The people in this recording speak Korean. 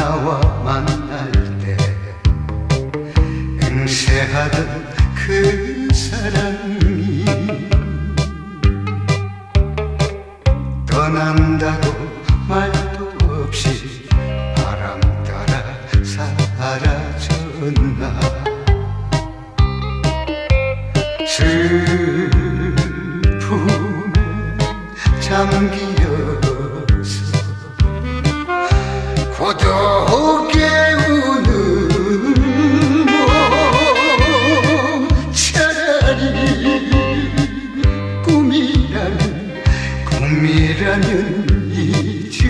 나와 만날 때 맹세하던 그 사람이 떠난다고 말도 없이 바람 따라 사라졌나. 슬픔에 잠기어 어저께 우는 몸 차라리 꿈이라는 꿈이라는 이주